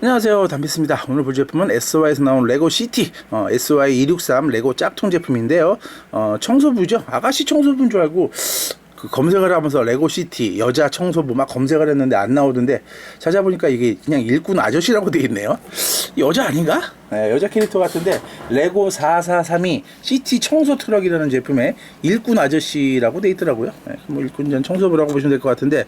안녕하세요. 담비스입니다. 오늘 볼 제품은 SY에서 나온 레고 시티 어, SY263 레고 짝퉁 제품인데요. 어, 청소부죠? 아가씨 청소부인 줄 알고 그 검색을 하면서 레고 시티 여자 청소부 막 검색을 했는데 안 나오던데 찾아보니까 이게 그냥 일꾼 아저씨라고 돼 있네요 여자 아닌가? 네, 여자 캐릭터 같은데 레고 4432 시티 청소 트럭이라는 제품에 일꾼 아저씨라고 돼 있더라고요 네, 뭐 일꾼 전 청소부라고 보시면 될 것 같은데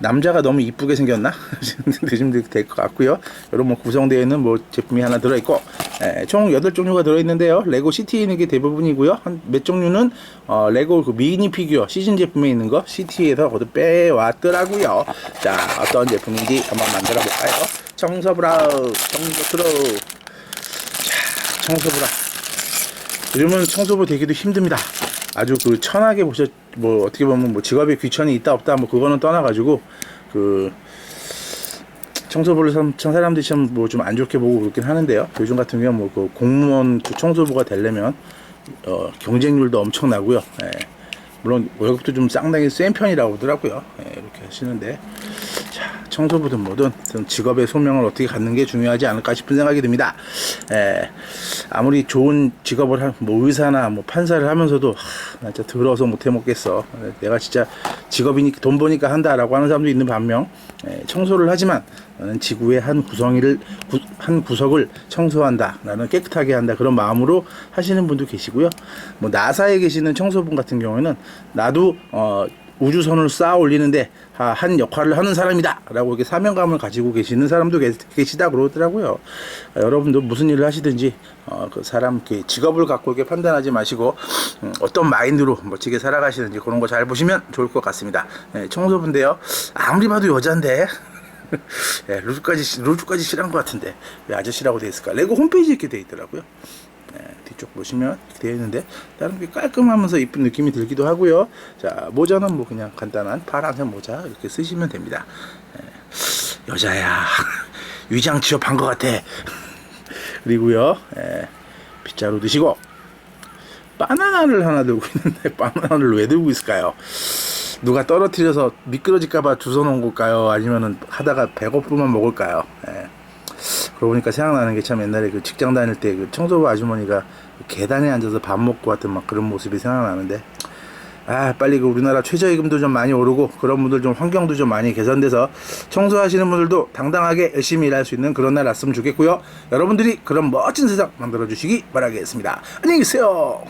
남자가 너무 이쁘게 생겼나? 되시면 될 것 같고요. 여러분 뭐 구성되어 있는 뭐 제품이 하나 들어있고 에, 총 8종류가 들어있는데요. 레고 시티에 있는 게 대부분이고요. 한 몇 종류는 어, 레고 그 미니 피규어 시즌 제품에 있는 거 시티에서 거기 빼왔더라고요. 자 어떤 제품인지 한번 만들어 볼까요? 청소브라 청소브라 자 청소브라 요즘은 청소부 되기도 힘듭니다. 아주 그 천하게 보셨 뭐 어떻게 보면 뭐 직업에 귀천이 있다 없다 뭐 그거는 떠나가지고 그 청소부를 참, 참 사람들이 참 뭐 좀 안 좋게 보고 그렇긴 하는데요. 요즘 같은 경우 뭐그 공무원 그 청소부가 되려면 어 경쟁률도 엄청나고요. 예. 물론 월급도 좀 상당히 센 편이라고 하더라고요. 예, 이렇게 하시는데 자, 청소부든 뭐든 좀 직업의 소명을 어떻게 갖는 게 중요하지 않을까 싶은 생각이 듭니다. 예, 아무리 좋은 직업을 한, 뭐 의사나 뭐 판사를 하면서도 하, 나 진짜 더러워서 못 해 먹겠어. 예, 내가 진짜 직업이니까 돈 버니까 한다라고 하는 사람도 있는 반면 예, 청소를 하지만 나는 지구의 한 구성이를 구- 한 구석을 청소한다. 나는 깨끗하게 한다. 그런 마음으로 하시는 분도 계시고요. 뭐 나사에 계시는 청소분 같은 경우에는 나도 어 우주선을 쌓아 올리는데 아, 한 역할을 하는 사람이다 라고 이렇게 사명감을 가지고 계시는 사람도 계, 계시다 그러더라고요. 아, 여러분도 무슨 일을 하시든지 어, 그 사람 직업을 갖고 이렇게 판단하지 마시고 음, 어떤 마인드로 멋지게 살아가시는지 그런 거 잘 보시면 좋을 것 같습니다. 예, 청소분인데요. 아무리 봐도 여잔데. 예, 루즈까지 루즈까지 실한 것 같은데 왜 아저씨라고 돼 있을까? 레고 홈페이지 이렇게 돼 있더라고요. 예, 뒤쪽 보시면 되어 있는데 다른 게 깔끔하면서 이쁜 느낌이 들기도 하고요. 자 모자는 뭐 그냥 간단한 파란색 모자 이렇게 쓰시면 됩니다. 예, 여자야 위장 취업한 것 같아. 그리고요 예, 빗자루 드시고 바나나를 하나 들고 있는데 바나나를 왜 들고 있을까요? 누가 떨어뜨려서 미끄러질까봐 주워 놓은 걸까요? 아니면은 하다가 배고프면 먹을까요? 예. 그러고 보니까 생각나는 게 참 옛날에 그 직장 다닐 때 그 청소부 아주머니가 계단에 앉아서 밥 먹고 왔던 막 그런 모습이 생각나는데 아 빨리 그 우리나라 최저임금도 좀 많이 오르고 그런 분들 좀 환경도 좀 많이 개선돼서 청소하시는 분들도 당당하게 열심히 일할 수 있는 그런 날 왔으면 좋겠고요. 여러분들이 그런 멋진 세상 만들어 주시기 바라겠습니다. 안녕히 계세요